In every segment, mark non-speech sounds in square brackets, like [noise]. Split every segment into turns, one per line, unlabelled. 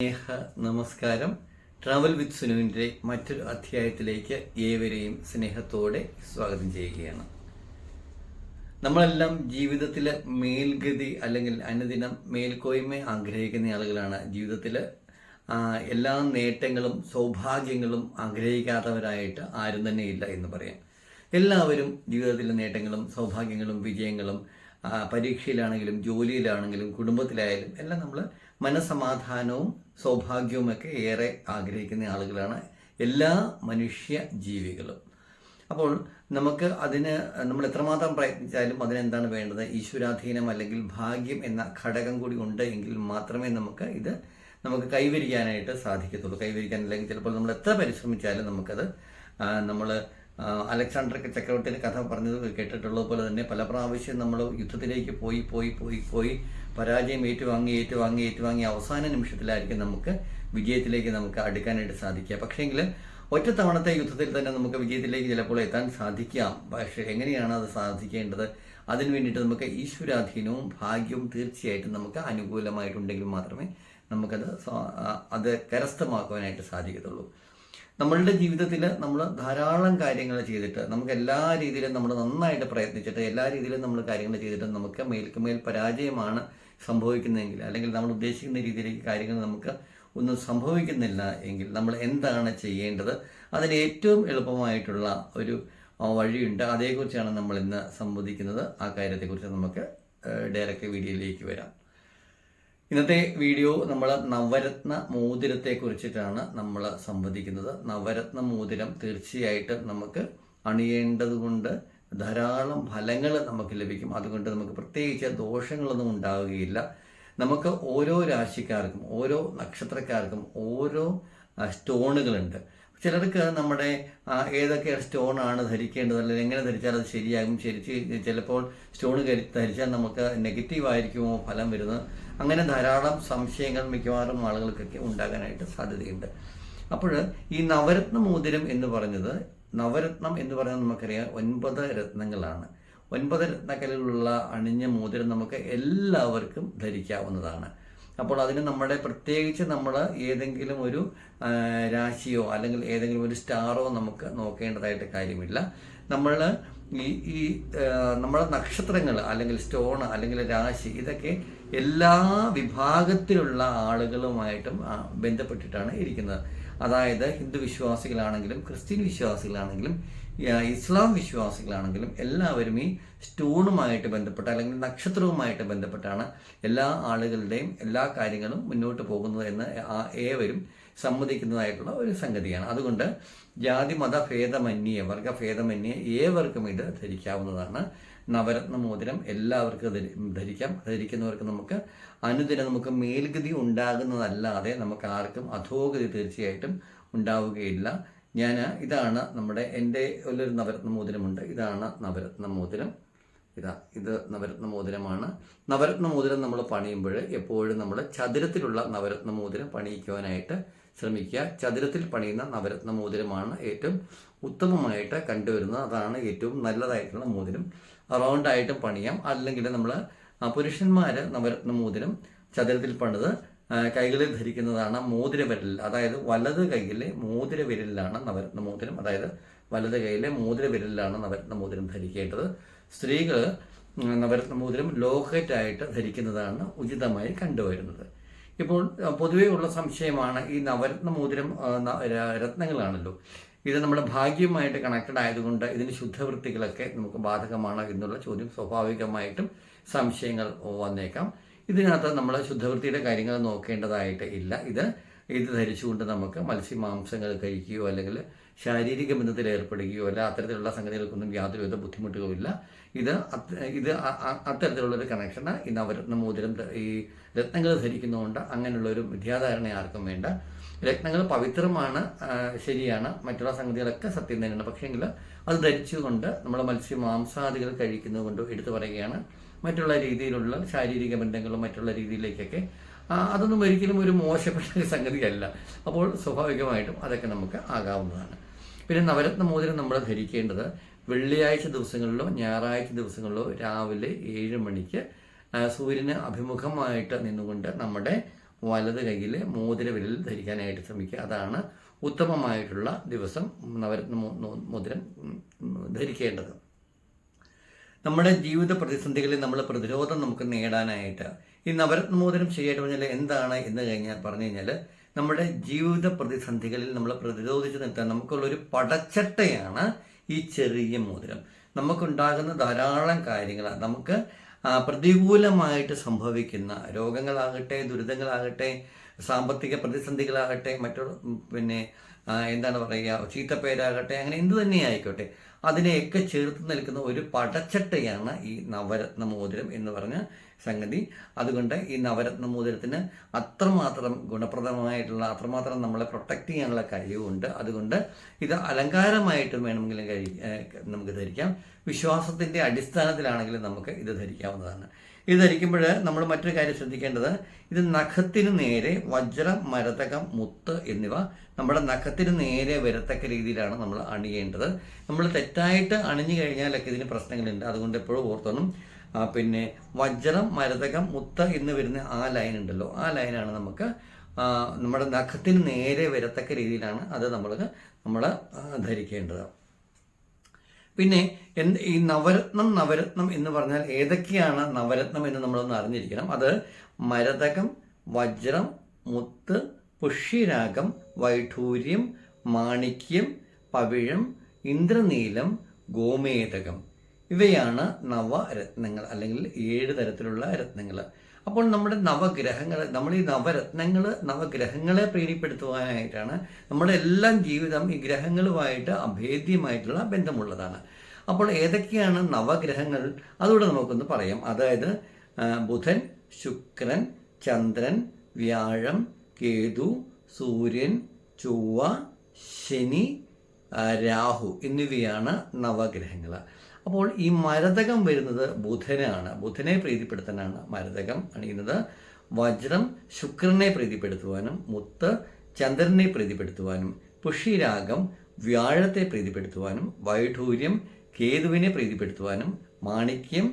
സ്നേഹ നമസ്കാരം. Travel with സുനുവിന്റെ മറ്റൊരു അധ്യായത്തിലേക്ക് ഏവരെയും സ്നേഹത്തോടെ സ്വാഗതം ചെയ്യുകയാണ്. നമ്മളെല്ലാം ജീവിതത്തിൽ മേൽഗതി അല്ലെങ്കിൽ അനുദിനം മേൽക്കോയ്മ ആഗ്രഹിക്കുന്ന ആളുകളാണ്. ജീവിതത്തിൽ എല്ലാ നേട്ടങ്ങളും സൗഭാഗ്യങ്ങളും ആഗ്രഹിക്കാത്തവരായിട്ട് ആരും തന്നെ ഇല്ല എന്ന് പറയാം. എല്ലാവരും ജീവിതത്തിലെ നേട്ടങ്ങളും സൗഭാഗ്യങ്ങളും വിജയങ്ങളും പരീക്ഷയിലാണെങ്കിലും ജോലിയിലാണെങ്കിലും കുടുംബത്തിലായാലും എല്ലാം നമ്മൾ മനസമാധാനവും സൗഭാഗ്യവും ഒക്കെ ഏറെ ആഗ്രഹിക്കുന്ന ആളുകളാണ് എല്ലാ മനുഷ്യ ജീവികളും. അപ്പോൾ നമുക്ക് അതിന് നമ്മൾ എത്രമാത്രം പ്രയത്നിച്ചാലും അതിനെന്താണ് വേണ്ടത്? ഈശ്വരാധീനം അല്ലെങ്കിൽ ഭാഗ്യം എന്ന ഘടകം കൂടി ഉണ്ട് എങ്കിൽ മാത്രമേ നമുക്ക് ഇത് നമുക്ക് കൈവരിക്കാനായിട്ട് സാധിക്കത്തുള്ളൂ. കൈവരിക്കാൻ അല്ലെങ്കിൽ ചിലപ്പോൾ നമ്മൾ എത്ര പരിശ്രമിച്ചാലും നമുക്കത് നമ്മൾ അലക്സാണ്ടർ ചക്രവർത്തിയുടെ കഥ പറഞ്ഞത് കേട്ടിട്ടുള്ളത് പോലെ തന്നെ പല പ്രാവശ്യം നമ്മൾ യുദ്ധത്തിലേക്ക് പോയി പോയി പോയി പോയി പരാജയം ഏറ്റുവാങ്ങി ഏറ്റുവാങ്ങി ഏറ്റുവാങ്ങി അവസാന നിമിഷത്തിലായിരിക്കും നമുക്ക് വിജയത്തിലേക്ക് നമുക്ക് അടുക്കാനായിട്ട് സാധിക്കുക. പക്ഷേങ്കിൽ ഒറ്റ തവണത്തെ യുദ്ധത്തിൽ തന്നെ നമുക്ക് വിജയത്തിലേക്ക് ചിലപ്പോൾ എത്താൻ സാധിക്കാം. പക്ഷേ എങ്ങനെയാണ് അത് സാധിക്കേണ്ടത്? അതിന് വേണ്ടിയിട്ട് നമുക്ക് ഈശ്വരാധീനവും ഭാഗ്യവും തീർച്ചയായിട്ടും നമുക്ക് അനുകൂലമായിട്ടുണ്ടെങ്കിൽ മാത്രമേ നമുക്കത് അത് കരസ്ഥമാക്കുവാനായിട്ട് സാധിക്കത്തുള്ളൂ. നമ്മളുടെ ജീവിതത്തിൽ നമ്മൾ ധാരാളം കാര്യങ്ങൾ ചെയ്തിട്ട് നമുക്ക് എല്ലാ രീതിയിലും നമ്മൾ നന്നായിട്ട് പ്രയത്നിച്ചിട്ട് എല്ലാ രീതിയിലും നമ്മൾ കാര്യങ്ങൾ ചെയ്തിട്ട് നമുക്ക് മേൽക്കുമേൽ പരാജയമാണ് സംഭവിക്കുന്നതെങ്കിൽ അല്ലെങ്കിൽ നമ്മൾ ഉദ്ദേശിക്കുന്ന രീതിയിലേക്ക് കാര്യങ്ങൾ നമുക്ക് ഒന്നും സംഭവിക്കുന്നില്ല എങ്കിൽ നമ്മൾ എന്താണ് ചെയ്യേണ്ടത്? അതിന് ഏറ്റവും എളുപ്പമായിട്ടുള്ള ഒരു വഴിയുണ്ട്. അതേക്കുറിച്ചാണ് നമ്മൾ ഇന്ന് സംവദിക്കുന്നത്. ആ കാര്യത്തെക്കുറിച്ച് നമുക്ക് ഡയറക്റ്റ് വീഡിയോയിലേക്ക് വരാം. ഇന്നത്തെ വീഡിയോ നമ്മൾ നവരത്ന മോതിരത്തെ കുറിച്ചിട്ടാണ് നമ്മൾ സംവദിക്കുന്നത്. നവരത്ന മോതിരം തീർച്ചയായിട്ടും നമുക്ക് അണിയേണ്ടതുകൊണ്ട് ധാരാളം ഫലങ്ങൾ നമുക്ക് ലഭിക്കും. അതുകൊണ്ട് നമുക്ക് പ്രത്യേകിച്ച് ദോഷങ്ങളൊന്നും ഉണ്ടാവുകയില്ല. നമുക്ക് ഓരോ രാശിക്കാർക്കും ഓരോ നക്ഷത്രക്കാർക്കും ഓരോ സ്റ്റോണുകളുണ്ട്. ചിലർക്ക് നമ്മുടെ ഏതൊക്കെ സ്റ്റോണാണ് ധരിക്കേണ്ടത് അല്ലെങ്കിൽ എങ്ങനെ ധരിച്ചാൽ അത് ശരിയാകും ശരിച്ച് ചിലപ്പോൾ സ്റ്റോൺ ധരിച്ചാൽ നമുക്ക് നെഗറ്റീവ് ആയിരിക്കുമോ ഫലം വരുന്നത്? അങ്ങനെ ധാരാളം സംശയങ്ങൾ മിക്കവാറും ആളുകൾക്കൊക്കെ ഉണ്ടാകാനായിട്ട് സാധ്യതയുണ്ട്. അപ്പോൾ ഈ നവരത്ന മോതിരം എന്ന് പറഞ്ഞത് നവരത്നം എന്ന് പറയുന്നത് നമുക്കറിയാം ഒൻപത് രത്നങ്ങളാണ്. ഒൻപത് രത്നക്കലിലുള്ള അണിഞ്ഞ മോതിരം നമുക്ക് എല്ലാവർക്കും ധരിക്കാവുന്നതാണ്. അപ്പോൾ അതിന് നമ്മുടെ പ്രത്യേകിച്ച് നമ്മൾ ഏതെങ്കിലും ഒരു രാശിയോ അല്ലെങ്കിൽ ഏതെങ്കിലും ഒരു സ്റ്റാറോ നമുക്ക് നോക്കേണ്ടതായിട്ട് കാര്യമില്ല. നമ്മൾ ഈ ഈ നമ്മുടെ നക്ഷത്രങ്ങൾ അല്ലെങ്കിൽ സ്റ്റോൺ അല്ലെങ്കിൽ രാശി ഇതൊക്കെ എല്ലാ വിഭാഗത്തിലുള്ള ആളുകളുമായിട്ടും ബന്ധപ്പെട്ടിട്ടാണ് ഇരിക്കുന്നത്. അതായത് ഹിന്ദു വിശ്വാസികളാണെങ്കിലും ക്രിസ്ത്യൻ വിശ്വാസികളാണെങ്കിലും ഇസ്ലാം വിശ്വാസികളാണെങ്കിലും എല്ലാവരും ഈ സ്റ്റോണുമായിട്ട് ബന്ധപ്പെട്ട അല്ലെങ്കിൽ നക്ഷത്രവുമായിട്ട് ബന്ധപ്പെട്ടാണ് എല്ലാ ആളുകളുടെയും എല്ലാ കാര്യങ്ങളും മുന്നോട്ട് പോകുന്നത് എന്ന് ഏവരും സമ്മതിക്കുന്നതായിട്ടുള്ള ഒരു സംഗതിയാണ്. അതുകൊണ്ട് ജാതി മത ഭേദമന്യേ വർഗഭേദമന്യേ ഏവർക്കും ഇത് ധരിക്കാവുന്നതാണ്. നവരത്ന മോതിരം എല്ലാവർക്കും ധരി- ധരിക്കാം. ധരിക്കുന്നവർക്ക് നമുക്ക് അനുദിനം നമുക്ക് മേൽഗതി ഉണ്ടാകുന്നതല്ലാതെ നമുക്ക് ആർക്കും അധോഗതി തീർച്ചയായിട്ടും ഉണ്ടാവുകയില്ല. ഞാൻ ഇതാണ് നമ്മുടെ എന്റെ ഒരു നവരത്ന മോതിരമുണ്ട് ഇതാണ് നവരത്ന മോതിരം ഇതാ ഇത് നവരത്ന മോതിരമാണ് നവരത്ന മോതിരം നമ്മൾ പണിയുമ്പോൾ എപ്പോഴും നമ്മൾ ചതുരത്തിലുള്ള നവരത്ന മോതിരം പണിയിക്കുവാനായിട്ട് ശ്രമിക്കുക. ചതുരത്തിൽ പണിയുന്ന നവരത്ന മോതിരമാണ് ഏറ്റവും ഉത്തമമായിട്ട് കണ്ടുവരുന്നത് അതാണ് ഏറ്റവും നല്ലതായിട്ടുള്ള മോതിരം. റൗണ്ടായിട്ടും പണിയാം. അല്ലെങ്കിൽ നമ്മൾ പുരുഷന്മാർ നവരത്ന മോതിരം ചതുരത്തിൽ പണിത് കൈകളിൽ ധരിക്കുന്നതാണ് മോതിര വിരലിൽ അതായത് വലത് കൈയിലെ മോതിര വിരലിലാണ് നവരത്ന മോതിരം. അതായത് വലത് കൈയിലെ മോതിര വിരലിലാണ് നവരത്ന മോതിരം ധരിക്കേണ്ടത്. സ്ത്രീകൾ നവരത്ന മോതിരം ലോക്കറ്റായിട്ട് ധരിക്കുന്നതാണ് ഉചിതമായി കണ്ടുവരുന്നത്. ഇപ്പോൾ പൊതുവേ ഉള്ള സംശയമാണ് ഈ നവരത്ന മോതിരം രത്നങ്ങളാണല്ലോ. ഇത് നമ്മുടെ ഭാഗ്യവുമായിട്ട് കണക്റ്റഡ് ആയതുകൊണ്ട് ഇതിന് ശുദ്ധവൃത്തികളൊക്കെ നമുക്ക് ബാധകമാണ് എന്നുള്ള ചോദ്യം സ്വാഭാവികമായിട്ടും സംശയങ്ങൾ വന്നേക്കാം. ഇതിനകത്ത് നമ്മൾ ശുദ്ധവൃത്തിയുടെ കാര്യങ്ങൾ നോക്കേണ്ടതായിട്ട് ഇല്ല. ഇത് ഇത് ധരിച്ചുകൊണ്ട് നമുക്ക് മത്സ്യമാംസങ്ങൾ കഴിക്കുകയോ അല്ലെങ്കിൽ ശാരീരിക ബന്ധത്തിൽ ഏർപ്പെടുകയോ അല്ല അത്തരത്തിലുള്ള സംഗതികൾക്കൊന്നും യാതൊരുവിധ ബുദ്ധിമുട്ടുകളും ഇല്ല. ഇത് ഇത് അത്തരത്തിലുള്ളൊരു കണക്ഷന് ഈ നവരത്ന മോതിരം ഈ രത്നങ്ങൾ ധരിക്കുന്നതുകൊണ്ട് അങ്ങനെയുള്ളൊരു മിഥ്യാധാരണ ആർക്കും വേണ്ട. രത്നങ്ങൾ പവിത്രമാണ് ശരിയാണ്. മറ്റുള്ള സംഗതികളൊക്കെ സത്യം തന്നെയാണ്. പക്ഷേങ്കിൽ അത് ധരിച്ചുകൊണ്ട് നമ്മൾ മത്സ്യ മാംസാദികൾ കഴിക്കുന്നത് കൊണ്ട് എടുത്തു പറയുകയാണ്. മറ്റുള്ള രീതിയിലുള്ള ശാരീരിക ബന്ധങ്ങളും മറ്റുള്ള രീതിയിലേക്കൊക്കെ അതൊന്നും ഒരിക്കലും ഒരു മോശപ്പെട്ട [laughs] സംഗതിയല്ല. അപ്പോൾ സ്വാഭാവികമായിട്ടും അതൊക്കെ നമുക്ക് ആകാവുന്നതാണ്. പിന്നെ നവരത്ന മോതിരം നമ്മൾ ധരിക്കേണ്ടത് വെള്ളിയാഴ്ച ദിവസങ്ങളിലോ ഞായറാഴ്ച ദിവസങ്ങളിലോ രാവിലെ ഏഴ് മണിക്ക് സൂര്യന് അഭിമുഖമായിട്ട് നിന്നുകൊണ്ട് നമ്മുടെ വലത് കൈയിലെ മോതിരവിരൽ ധരിക്കാനായിട്ട് ശ്രമിക്കുക. അതാണ് ഉത്തമമായിട്ടുള്ള ദിവസം നവരത്ന മോതിരം ധരിക്കേണ്ടത്. നമ്മുടെ ജീവിത പ്രതിസന്ധികളിൽ നമ്മൾ പ്രതിരോധം നമുക്ക് നേടാനായിട്ട് ഈ നവരത്ന മോതിരം ശരിയായിട്ട് പറഞ്ഞാൽ എന്താണ് എന്ന് കഴിഞ്ഞാൽ പറഞ്ഞു കഴിഞ്ഞാൽ നമ്മുടെ ജീവിത പ്രതിസന്ധികളിൽ നമ്മൾ പ്രതിരോധിച്ച് നിർത്താൻ നമുക്കുള്ളൊരു പടച്ചട്ടയാണ് ഈ ചെറിയ മോതിരം. നമുക്കുണ്ടാകുന്ന ധാരാളം കാര്യങ്ങൾ നമുക്ക് പ്രതികൂലമായിട്ട് സംഭവിക്കുന്ന രോഗങ്ങളാകട്ടെ ദുരിതങ്ങളാകട്ടെ സാമ്പത്തിക പ്രതിസന്ധികളാകട്ടെ മറ്റുള്ള പിന്നെ എന്താണ് പറയുക ചീത്തപ്പേരാകട്ടെ അങ്ങനെ എന്തു തന്നെ ആയിക്കോട്ടെ അതിനെയൊക്കെ ചേർത്ത് നിൽക്കുന്ന ഒരു പടച്ചട്ടയാണ് ഈ നവരത്ന മോതിരം എന്ന് പറഞ്ഞ സംഗതി. അതുകൊണ്ട് ഈ നവരത്ന മോതിരത്തിന് അത്രമാത്രം ഗുണപ്രദമായിട്ടുള്ള അത്രമാത്രം നമ്മളെ പ്രൊട്ടക്റ്റ് ചെയ്യാനുള്ള കഴിവുണ്ട്. അതുകൊണ്ട് ഇത് അലങ്കാരമായിട്ടും വേണമെങ്കിലും കഴി നമുക്ക് ധരിക്കാം. വിശ്വാസത്തിന്റെ അടിസ്ഥാനത്തിലാണെങ്കിലും നമുക്ക് ഇത് ധരിക്കാവുന്നതാണ്. ഇത് ധരിക്കുമ്പോൾ നമ്മൾ മറ്റൊരു കാര്യം ശ്രദ്ധിക്കേണ്ടത് ഇത് നഖത്തിന് നേരെ വജ്രം മരതകം മുത്ത് എന്നിവ നമ്മുടെ നഖത്തിന് നേരെ വരത്തക്ക രീതിയിലാണ് നമ്മൾ അണിയേണ്ടത്. നമ്മൾ തെറ്റായിട്ട് അണിഞ്ഞു കഴിഞ്ഞാലൊക്കെ ഇതിന് പ്രശ്നങ്ങളുണ്ട്. അതുകൊണ്ട് എപ്പോഴും ഓർത്തോണം പിന്നെ വജ്രം മരതകം മുത്ത എന്ന് വരുന്ന ആ ലൈൻ ഉണ്ടല്ലോ. ആ ലൈനാണ് നമുക്ക് നമ്മുടെ നഖത്തിന് നേരെ വരത്തക്ക രീതിയിലാണ് അത് നമ്മൾ നമ്മൾ ധരിക്കേണ്ടത്. പിന്നെ എന്ത് ഈ നവരത്നം നവരത്നം എന്ന് പറഞ്ഞാൽ ഏതൊക്കെയാണ് നവരത്നം എന്ന് നമ്മളൊന്ന് അറിഞ്ഞിരിക്കണം. അത് മരതകം വജ്രം മുത്ത് പുഷ്യരാഗം വൈഢൂര്യം മാണിക്യം പവിഴം ഇന്ദ്രനീലം ഗോമേതകം. ഇവയാണ് നവരത്നങ്ങൾ അല്ലെങ്കിൽ ഏഴ് തരത്തിലുള്ള രത്നങ്ങൾ. അപ്പോൾ നമ്മുടെ നവഗ്രഹങ്ങൾ നമ്മൾ ഈ നവരത്നങ്ങൾ നവഗ്രഹങ്ങളെ പ്രീണിപ്പെടുത്തുവാനായിട്ടാണ് നമ്മുടെ എല്ലാം ജീവിതം ഈ ഗ്രഹങ്ങളുമായിട്ട് അഭേദ്യമായിട്ടുള്ള ബന്ധമുള്ളതാണ്. അപ്പോൾ ഏതൊക്കെയാണ് നവഗ്രഹങ്ങൾ? അതുകൂടെ നമുക്കൊന്ന് പറയാം. അതായത് ബുധൻ ശുക്രൻ ചന്ദ്രൻ വ്യാഴം കേതു സൂര്യൻ ചൊവ്വ ശനി രാഹു എന്നിവയാണ് നവഗ്രഹങ്ങൾ. അപ്പോൾ ഈ മരതകം വരുന്നത് ബുധനാണ്. ബുധനെ പ്രീതിപ്പെടുത്താനാണ് മരതകം അണിയുന്നത്. വജ്രം ശുക്രനെ പ്രീതിപ്പെടുത്തുവാനും മുത്ത് ചന്ദ്രനെ പ്രീതിപ്പെടുത്തുവാനും പുഷിരാഗം വ്യാഴത്തെ പ്രീതിപ്പെടുത്തുവാനും വൈഢൂര്യം കേതുവിനെ പ്രീതിപ്പെടുത്തുവാനും മാണിക്യം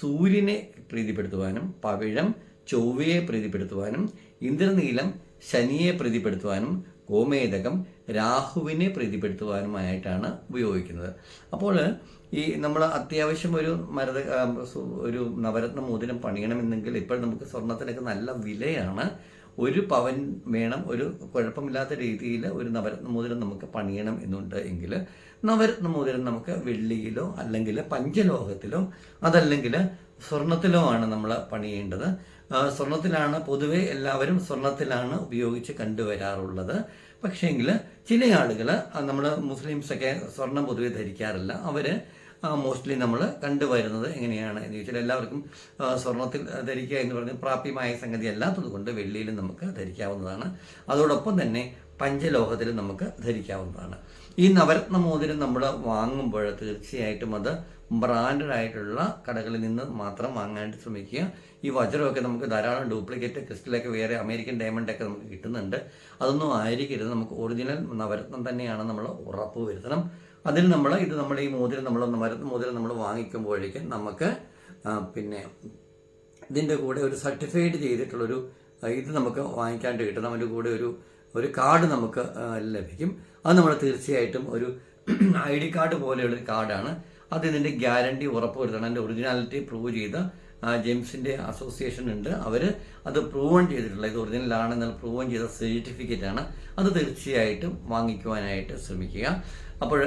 സൂര്യനെ പ്രീതിപ്പെടുത്തുവാനും പവിഴം ചൊവ്വയെ പ്രീതിപ്പെടുത്തുവാനും ഇന്ദ്രനീലം ശനിയെ പ്രീതിപ്പെടുത്തുവാനും ഗോമേതകം രാഹുവിനെ പ്രീതിപ്പെടുത്തുവാനുമായിട്ടാണ് ഉപയോഗിക്കുന്നത്. അപ്പോൾ ഈ നമ്മൾ അത്യാവശ്യം ഒരു മരത ഒരു നവരത്ന മോതിരം പണിയണമെന്നെങ്കിൽ ഇപ്പോൾ നമുക്ക് സ്വർണത്തിനൊക്കെ നല്ല വിലയാണ്. ഒരു പവൻ വേണം ഒരു കുഴപ്പമില്ലാത്ത രീതിയിൽ ഒരു നവരത്ന മോതിരം നമുക്ക് പണിയണം എന്നുണ്ട് എങ്കിൽ നവരത്ന മോതിരം നമുക്ക് വെള്ളിയിലോ അല്ലെങ്കിൽ പഞ്ചലോഹത്തിലോ അതല്ലെങ്കിൽ സ്വർണത്തിലോ ആണ് നമ്മൾ പണിയേണ്ടത്. സ്വർണത്തിലാണ് പൊതുവെ എല്ലാവരും സ്വർണത്തിലാണ് ഉപയോഗിച്ച് കണ്ടുവരാറുള്ളത്. പക്ഷേങ്കിൽ ചില ആളുകൾ നമ്മൾ മുസ്ലിംസൊക്കെ സ്വർണം പൊതുവെ ധരിക്കാറില്ല. അവർ മോസ്റ്റ്ലി നമ്മൾ കണ്ടുവരുന്നത് എങ്ങനെയാണ് എന്ന് ചോദിച്ചാൽ എല്ലാവർക്കും സ്വർണത്തിൽ ധരിക്കുക എന്ന് പറഞ്ഞാൽ പ്രാപ്യമായ സംഗതി അല്ലാത്തത് കൊണ്ട് വെള്ളിയിൽ നമുക്ക് ധരിക്കാവുന്നതാണ്. അതോടൊപ്പം തന്നെ പഞ്ചലോഹത്തിലും നമുക്ക് ധരിക്കാവുന്നതാണ്. ഈ നവരത്ന മോതിരം നമ്മൾ വാങ്ങുമ്പോൾ തീർച്ചയായിട്ടും അത് ബ്രാൻഡഡ് ആയിട്ടുള്ള കടകളിൽ നിന്ന് മാത്രം വാങ്ങാനായിട്ട് ശ്രമിക്കുക. ഈ വജ്രമൊക്കെ നമുക്ക് ധാരാളം ഡ്യൂപ്ലിക്കേറ്റ് ക്രിസ്റ്റലൊക്കെ വേറെ അമേരിക്കൻ ഡയമണ്ട് ഒക്കെ നമുക്ക് കിട്ടുന്നുണ്ട്. അതൊന്നും ആയിരിക്കരുത്. നമുക്ക് ഒറിജിനൽ നവരത്നം തന്നെയാണ് നമ്മൾ ഉറപ്പ് വരുത്തണം. അതിൽ നമ്മൾ ഇത് നമ്മൾ ഈ മോതിരം നമ്മൾ നവരത്ന മോതിരം നമ്മൾ വാങ്ങിക്കുമ്പോഴേക്കും നമുക്ക് പിന്നെ ഇതിന്റെ കൂടെ ഒരു സർട്ടിഫൈഡ് ചെയ്തിട്ടുള്ളൊരു ഇത് നമുക്ക് വാങ്ങിക്കാണ്ട് കിട്ടണം അതിന്റെ കൂടെ ഒരു ഒരു കാർഡ് നമുക്ക് ലഭിക്കും. അത് നമ്മൾ തീർച്ചയായിട്ടും ഒരു [clears throat] ഐ ഡി കാർഡ് പോലെയുള്ളൊരു കാർഡാണ്. അത് ഇതിന്റെ ഗ്യാരണ്ടി ഉറപ്പ് വരുത്തണം അതിന്റെ ഒറിജിനാലിറ്റി പ്രൂവ് ചെയ്ത ജെയിംസിന്റെ അസോസിയേഷൻ ഉണ്ട്. അവർ അത് പ്രൂവൺ ചെയ്തിട്ടുള്ള ഇത് ഒറിജിനൽ ആണെന്നുള്ള പ്രൂവൺ ചെയ്ത സർട്ടിഫിക്കറ്റ് ആണ് അത് തീർച്ചയായിട്ടും വാങ്ങിക്കുവാനായിട്ട് ശ്രമിക്കുക. അപ്പോൾ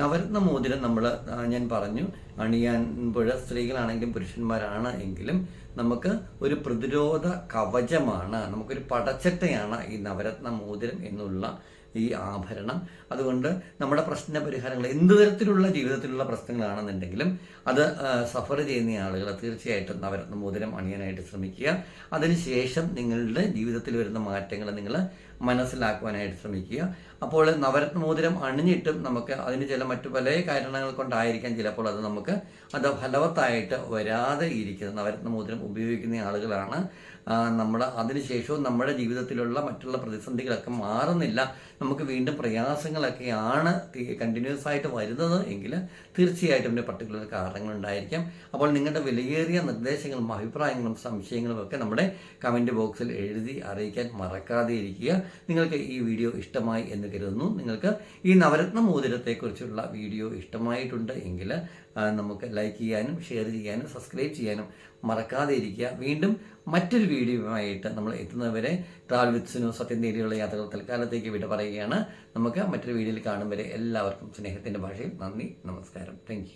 നവരത്ന മോതിരം നമ്മൾ ഞാൻ പറഞ്ഞു അണിയാൻപുഴ സ്ത്രീകളാണെങ്കിലും പുരുഷന്മാരാണ് എങ്കിലും നമുക്ക് ഒരു പ്രതിരോധ കവചമാണ് നമുക്കൊരു പടച്ചട്ടയാണ് ഈ നവരത്ന മോതിരം എന്നുള്ള ഈ ആഭരണം. അതുകൊണ്ട് നമ്മുടെ പ്രശ്ന പരിഹാരങ്ങൾ എന്ത് തരത്തിലുള്ള ജീവിതത്തിലുള്ള പ്രശ്നങ്ങളാണെന്നുണ്ടെങ്കിലും അത് സഫർ ചെയ്യുന്ന ആളുകൾ തീർച്ചയായിട്ടും നവരത്ന മോതിരം അണിയാനായിട്ട് ശ്രമിക്കുക. അതിനുശേഷം നിങ്ങളുടെ ജീവിതത്തിൽ വരുന്ന മാറ്റങ്ങൾ നിങ്ങൾ മനസ്സിലാക്കുവാനായിട്ട് ശ്രമിക്കുക. അപ്പോൾ നവരത്ന മോതിരം അണിഞ്ഞിട്ടും നമുക്ക് അതിന് ചില മറ്റു പല കാരണങ്ങൾ കൊണ്ടായിരിക്കാം ചിലപ്പോൾ അത് നമുക്ക് അത് ഫലവത്തായിട്ട് വരാതെ ഇരിക്കുന്നത്. നവരത്ന മോതിരം ഉപയോഗിക്കുന്ന ആളുകളാണ്. നമ്മൾ അതിനുശേഷവും നമ്മുടെ ജീവിതത്തിലുള്ള മറ്റുള്ള പ്രതിസന്ധികളൊക്കെ മാറുന്നില്ല. നമുക്ക് വീണ്ടും പ്രയാസങ്ങളൊക്കെയാണ് കണ്ടിന്യൂസ് ആയിട്ട് വരുന്നത് എങ്കിൽ തീർച്ചയായിട്ടും ഇതിന്റെ പർട്ടിക്കുലർ കാരണങ്ങളുണ്ടായിരിക്കാം. അപ്പോൾ നിങ്ങളുടെ വിലയേറിയ നിർദ്ദേശങ്ങളും അഭിപ്രായങ്ങളും സംശയങ്ങളും ഒക്കെ നമ്മുടെ കമന്റ് ബോക്സിൽ എഴുതി അറിയിക്കാൻ മറക്കാതെ ഇരിക്കുക. നിങ്ങൾക്ക് ഈ വീഡിയോ ഇഷ്ടമായി എന്ന് കരുതുന്നു. നിങ്ങൾക്ക് ഈ നവരത്ന മോതിരത്തെക്കുറിച്ചുള്ള വീഡിയോ ഇഷ്ടമായിട്ടുണ്ട് എങ്കിൽ നമുക്ക് ലൈക്ക് ചെയ്യാനും ഷെയർ ചെയ്യാനും സബ്സ്ക്രൈബ് ചെയ്യാനും മറക്കാതെ ഇരിക്കുക. വീണ്ടും മറ്റൊരു വീഡിയോയുമായിട്ട് നമ്മൾ എത്തുന്നവരെ ട്രാവൽ വിത്ത് സുനു സത്യം നേടിയുള്ള യാത്രകൾ തൽക്കാലത്തേക്ക് വിട പറയുകയാണ്. നമുക്ക് മറ്റൊരു വീഡിയോയിൽ കാണും വരെ എല്ലാവർക്കും സ്നേഹത്തിന്റെ ഭാഷയിൽ നന്ദി നമസ്കാരം. താങ്ക്